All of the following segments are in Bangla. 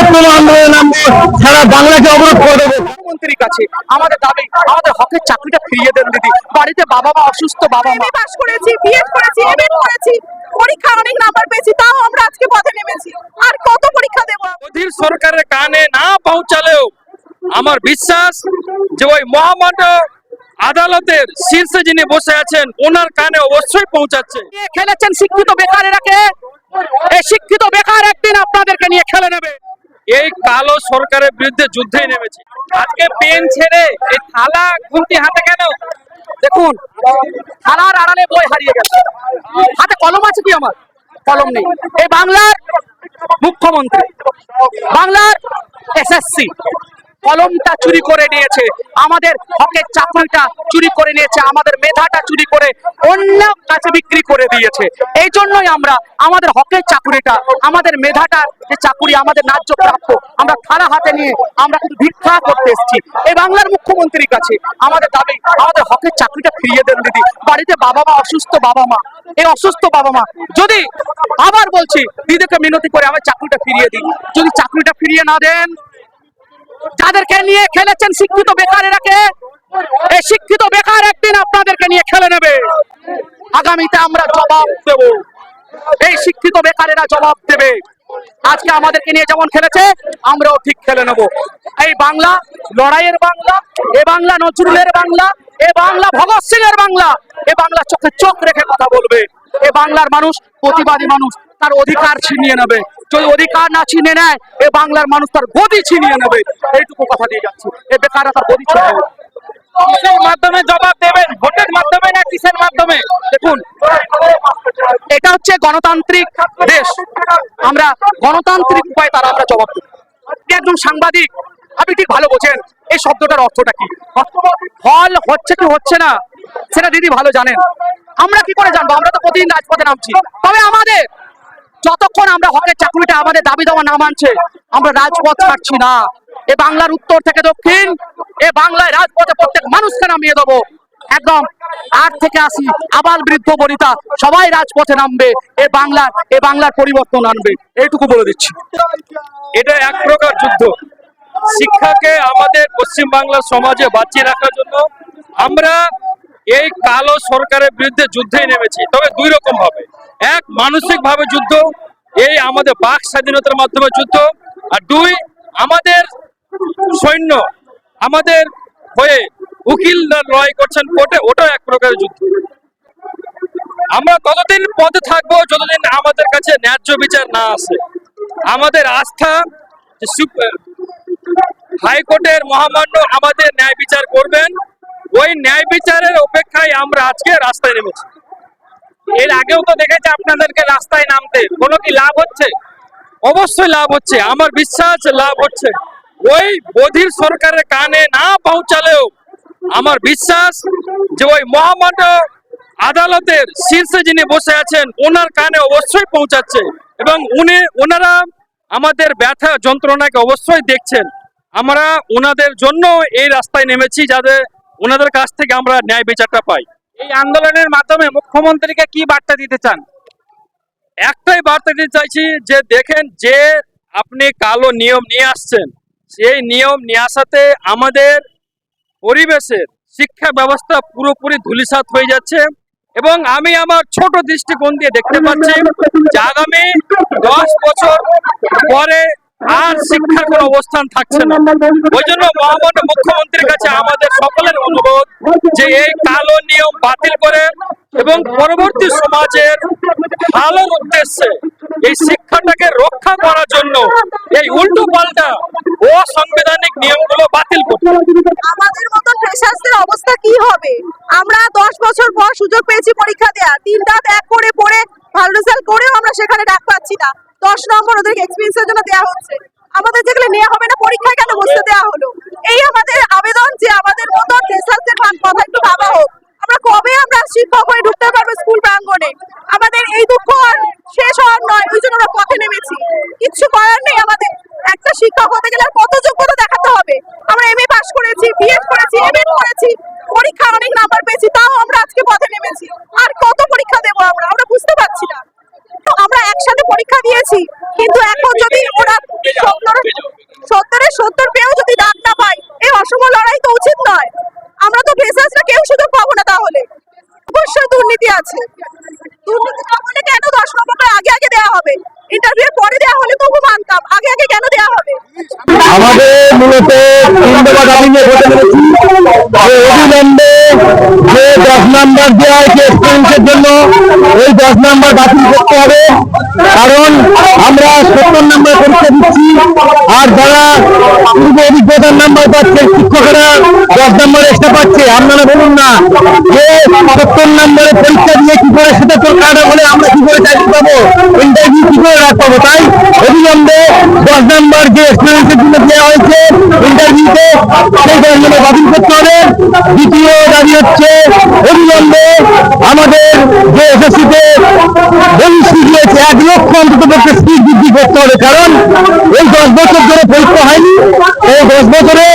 বৃহত্তম আন্দোলনে নামবো সারা বাংলাকে অবরোধ করে দেবো। মুখ্যমন্ত্রীর কাছে আমাদের দাবি আমাদের হকের চাকরিটা ফিরিয়ে দেন দিদি। বাড়িতে বাবা মা অসুস্থ বাবা মা। পাস করেছি বিএড করেছি এমএড করেছি পরীক্ষা অনেক নাম্বার পেয়েছি তাও আমরা আজকে পথে নেমেছি। আর কত পরীক্ষা দেবো? মোদীর সরকারের কানে না পৌঁছালেও আমার বিশ্বাস যে ওই মহামান্য আদালতের শীর্ষে যিনি বসে আছেন ওনার কানে অবশ্যই পৌঁছাচ্ছে। খেলেছেন শিক্ষিত বেকারেরাকে। এই শিক্ষিত বেকার একদিন আপনাদেরকে নিয়ে খেলে নেবে। এই কালো সরকারের বিরুদ্ধে যুদ্ধে নেমেছে। আজকে পেন ছেড়ে এই থালা খুঁটি হাতে কেন? দেখুন, থালার আড়ালে বই হারিয়ে গেছে। হাতে কলম আছে কি আমার? কলম নেই। এই বাংলার মুখ্যমন্ত্রী, বাংলার এসএসসি কলমটা চুরি করে নিয়েছে। আমাদের হকের চাকরিটা চুরি করে নিয়েছে, আমাদের মেধাটা চুরি করে অন্য কাছে বিক্রি করে দিয়েছে। এই জন্যই আমরা আমাদের হকের চাকরিটা, আমাদের মেধাটা যে চাকরি, আমাদের ন্যায্য প্রাপ্য, আমরা থালা হাতে নিয়ে আমরা কিন্তু ভিক্ষা করতে এসেছি। এই বাংলার মুখ্যমন্ত্রীর কাছে আমাদের দাবি, আমাদের হকের চাকরিটা ফিরিয়ে দেন দিদি। বাড়িতে বাবা মা, অসুস্থ বাবা মা, এই অসুস্থ বাবা মা, যদি আবার বলছি, দিদিকে মিনতি করে আমার চাকরিটা ফিরিয়ে দিন। যদি চাকরিটা ফিরিয়ে না দেন যাদেরকে নিয়ে খেলেছেন শিক্ষিত বেকারেরাকে এই শিক্ষিত বেকার একদিন আপনাদেরকে নিয়ে খেলে নেবে। আগামীতে আমরা জবাব দেব। এই শিক্ষিত বেকারেরা জবাব দেবে। আজকে আমাদেরকে নিয়ে যেমন খেলেছে, আমরাও ঠিক খেলে নেব। এই বাংলা, লড়াইয়ের বাংলা, এ বাংলা, নজরুলের বাংলা, এ বাংলা, ভগৎ সিং এর বাংলা, এ বাংলা চোখে চোখ রেখে কথা বলবে। এ বাংলার মানুষ, প্রতিবাদী মানুষ, তার অধিকার ছিনিয়ে নেবে। যদি অধিকার না ছিনিয়ে নেয়, এ বাংলার মানুষ তার গদি ছিনিয়ে নেবে। এইটুকু কথা দিয়ে যাচ্ছি। এ বেকাররা তার গদি ছিনিয়ে নেবে। মাধ্যমে জবাব দেবেন? ভোটের মাধ্যমে না কিসের মাধ্যমে? দেখুন, এটা হচ্ছে গণতান্ত্রিক দেশ। আমরা গণতান্ত্রিক আমরা জবাব সাংবাদিক, আপনি ঠিক ভালো বোঝেন। এই শব্দটার অর্থটা কি? ফল হচ্ছে কি হচ্ছে না? সেটা দিদি ভালো জানেন। আমরা কি করে জানব? আমরা তো প্রতিদিন রাজপথে নামছি। তবে আমাদের যতক্ষণ আমরা হকের চাকরিটা আমাদের দাবি দেওয়া না মানছে, আমরা রাজপথ ছাড়ছি না। এ বাংলার উত্তর থেকে দক্ষিণ, এ বাংলায় রাজপথে প্রত্যেক মানুষকে নামিয়ে দেবো। একদম আট থেকে আসি আবাল বৃদ্ধ বনিতা, সবাই রাজপথে নামবে, এ বাংলার এ বাংলার পরিবর্তন আনবে। এইটুকু বলে দিচ্ছি। এটা এক প্রকার যুদ্ধ। শিক্ষাকে আমাদের পশ্চিম বাংলার সমাজে বাঁচিয়ে রাখার জন্য আমরা এই কালো সরকারের বিরুদ্ধে যুদ্ধে নেমেছি, তবে দুই রকম ভাবে এক মানসিক ভাবে যুদ্ধ, এই আমাদের বাক স্বাধীনতার মাধ্যমে যুদ্ধ, আর দুই, আমাদের সৈন্য, আমাদের হয়ে উকিল লড়াই করছেন কোর্টে, ওটাও এক প্রকারের যুদ্ধ। আমরা ততদিন পথে থাকব, যতদিন আমাদের কাছে ন্যায্য বিচার না আসে, আমাদের আস্থা হাইকোর্টের মহামান্য আমাদের ন্যায় বিচার করবেন ওই ন্যায় বিচারের অপেক্ষায় আমরা আজকে রাস্তায় নেমেছি। এর আগেও তো দেখেছি আপনাদেরকে রাস্তায় নামতে। কোনো কি লাভ হচ্ছে? অবশ্যই লাভ হচ্ছে। আমার বিশ্বাস, লাভ হচ্ছে। ওই বধির সরকারের কানে না পৌঁছালেও আমার বিশ্বাস যে ওই মহামান্য আদালতের শীর্ষে যিনি বসে আছেন, ওনার কানে অবশ্যই পৌঁছাচ্ছে এবং উনি, ওনারা আমাদের ব্যথা যন্ত্রণাকে অবশ্যই দেখছেন। আমরা ওনাদের জন্য এই রাস্তায় নেমেছি যাতে ওনাদের কাছ থেকে আমরা ন্যায় বিচারটা পাই। এই আন্দোলনের মাধ্যমে মুখ্যমন্ত্রীকে কি বার্তা দিতে চান? একটাই বার্তা দিতে চাইছি যে দেখেন, যে আপনি কালো নিয়ম নিয়ে আসছেন, সেই নিয়ম নিয়ে আসাতে আমাদের পরিবেশের শিক্ষা ব্যবস্থা পুরোপুরি ধুলিসাৎ হয়ে যাচ্ছে এবং আমি আমার ছোট দৃষ্টিকোণ দিয়ে দেখতে পাচ্ছি যে আগামী দশ বছর পরে আর শিক্ষার কোনো অবস্থান থাকছে না। ওই জন্য মহামান্য মুখ্যমন্ত্রীর কাছে আমাদের সকলের অনুরোধ যে এই কালো নিয়ম বাতিল করে এবং পরবর্তী সমাজের ভালোর উদ্দেশ্যে এই শিক্ষাটাকে রক্ষা করার জন্য এই উল্টো পাল্টা অসাংবিধানিক নিয়মগুলো বাতিল করতে আমাদের মতন ফ্রেশার্সদের অবস্থা কি হবে? আমরা দশ বছর পর সুযোগ পেয়েছি পরীক্ষা দেওয়া তিনটা ত্যাগ করে পড়ে, ভালো রেজাল্ট করেও আমরা সেখানে ডাক পাচ্ছি না। দশ নম্বর ওদেরকে এক্সপিরিয়েন্সের জন্য দেওয়া হচ্ছে। আমাদের যেগুলো নেওয়া হবে না, পরীক্ষায় কেন বসতে দেওয়া হলো? এই আমাদের আবেদন যে আমাদের মতো ফ্রেশার্সদের কথা একটু ভাবা হোক। আমরা কবে আমরা শিক্ষক হয়ে ঢুকতে পারব স্কুল প্রাঙ্গণে? আমাদের এই দুঃখ শেষ হওয়ার নয় ওই জন্য আমরা পথে নেমেছি। কিচ্ছু করার নেই আমাদের। একটা শিক্ষক হতে গেলে দুর্নীতি আছে। দুর্নীতি না হলে কেন দশ নম্বর আগে আগে দেওয়া হবে? ইন্টারভিউ পরে দেওয়া হলে তবু মানতাম, আগে আগে কেন দেওয়া হবে? আমাদের মূলত দাবি নিয়ে ভোটে যে অবিলম্বে যে দশ নম্বর দেওয়া হয়েছে এক্সপিরিয়েন্সের জন্য ওই দশ নম্বর বাতিল করতে হবে। কারণ আমরা সত্তর নম্বর পরীক্ষা দিচ্ছি, আর যারা পূর্ব অভিজ্ঞতার নাম্বার পাচ্ছে শিক্ষকেরা দশ নাম্বার এক্সট্রা পাচ্ছে আপনারা বলুন না। যে সত্তর নাম্বারের পরীক্ষা দিয়ে কি করে সেটা তো কাটা বলে আমরা কি করে চাকরি পাবো? ইন্টারভিউ কি করে রাখতে পাবো? তাই অবিলম্বে দশ নাম্বার যে এক্সপিরিয়েন্সের জন্য দেওয়া হয়েছে ইন্টারভিউতে সেই দশ নাম্বার বাতিল করতে হবে। দ্বিতীয় দাবি হচ্ছে, অবিলম্বে আমাদের যে এসএসসিতে কারণ এই দশ বছর ধরে পরীক্ষা হয়নি। এই দশ বছরে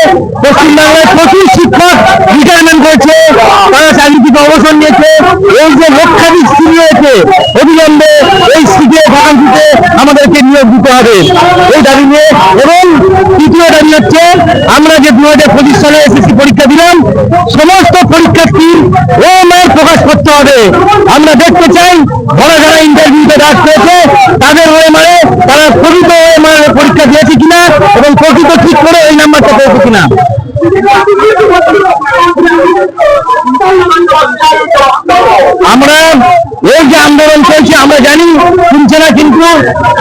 পশ্চিমবাংলায় প্রচুর শিক্ষক রিটায়ারমেন্ট করেছে, তারা চাকরি থেকে অবসর নিয়েছে। এই যে লক্ষাধিক সিট রয়েছে অবিলম্বে এই সিটে ভ্যাকান্সিতে আমাদেরকে নিয়োগ দিতে হবে। এই দাবি নিয়ে এবং তৃতীয় দাবি হচ্ছে, আমরা যে দু হাজার পঁচিশ সালে এসএসসি পরীক্ষা দিলাম, সমস্ত পরীক্ষার্থীর ও মায়ের প্রকাশ করতে হবে। আমরা দেখতে চাই, যারা যারা ইন্টারভিউতে ডাক পেয়েছে, তাদের মানে তারা প্রকৃত মানে পরীক্ষা দিয়েছে কিনা এবং প্রকৃত ঠিক করে ওই নাম্বারটা পেয়েছে কিনা। আমরা এই যে আন্দোলন চলছে, আমরা জানি না, কিন্তু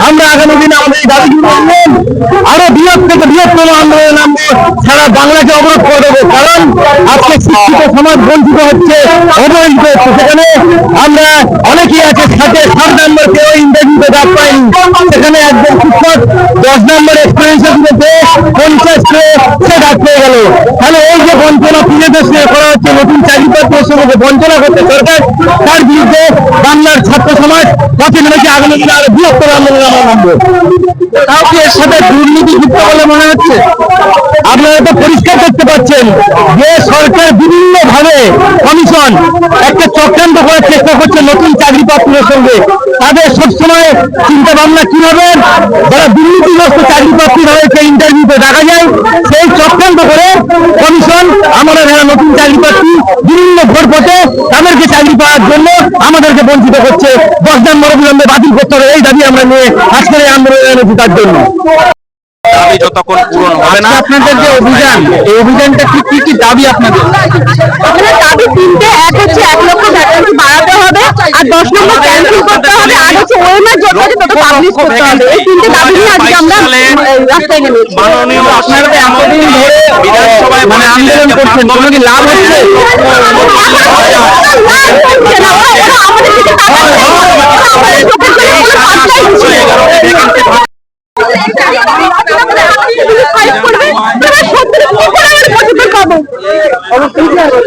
আমরা আগামী দিনে আমাদের এই দাবিগুলো আনবেন আরও বৃহৎ থেকে বৃহত্তম আন্দোলনে নামবো, সারা বাংলাকে অবরোধ করে দেবো। কারণ আজকে শিক্ষিত সমাজ বঞ্চিত হচ্ছে, অবহেলিত হচ্ছে। সেখানে আমরা অনেকেই আছে, সাথে ষাট নম্বর কেউ ইন্টারভিউতে ডাক পাইনি সেখানে একজন শিক্ষক দশ নম্বর এক্সপিরিয়েন্সের মধ্যে পঞ্চাশ সে ডাক পেয়ে গেল। তাহলে এই যে বঞ্চনা তুলে দেশে করা হচ্ছে, নতুন চাকরি সঙ্গে বঞ্চনা করতে সরকার, তার বিরুদ্ধে বাংলার ছাত্র সমাজ পথে নেমেছে আগামী দিনে আরও বৃহত্তর আন্দোলন আমরা কাউকে এর সাথে দুর্নীতি যুক্ত বলে মনে হচ্ছে? আপনারা তো পরিষ্কার করতে পারছেন যে সরকার বিভিন্ন ভাবে কমিশন একটা চক্রান্ত করার চেষ্টা করছে নতুন চাকরি প্রার্থীদের সঙ্গে। তাদের সবসময় চিন্তা ভাবনা কি হবে যারা দুর্নীতিগ্রস্ত চাকরি প্রার্থী রয়েছে ইন্টারভিউতে দেখা যায়। সেই চক্রান্ত করে কমিশন, আমরা যারা নতুন চাকরি প্রার্থী ভোট পথে তাদেরকে চাকরি পাওয়ার জন্য আমাদেরকে বঞ্চিত করছে। দশ নম্বর অবিলম্বে বাতিল করতে হবে এই দাবি আমরা নিয়ে আজকের এই আন্দোলনে এনেছি তার জন্য। দাবি যতক্ষণ পূরণ হবে না আপনাদের যে অভিযান এই অভিযানটা কি কি কি দাবি আপনাদের? দাবি তিনটে এক হচ্ছে এক লক্ষ ভ্যাকান্সি বাড়াতে হবে আর দশ নম্বর ক্যান্সেল করতে হবে আর হচ্ছে ওএমআর আছে তত পাবলিশ করতে হবে এই তিনটে দাবি নিয়ে আজকে আমরা রাস্তায় নেমেছি মাননীয় আপনারা তো এতদিন ধরে বিধানসভায় মানে আন্দোলন করছেন কোনো কি লাভ হচ্ছে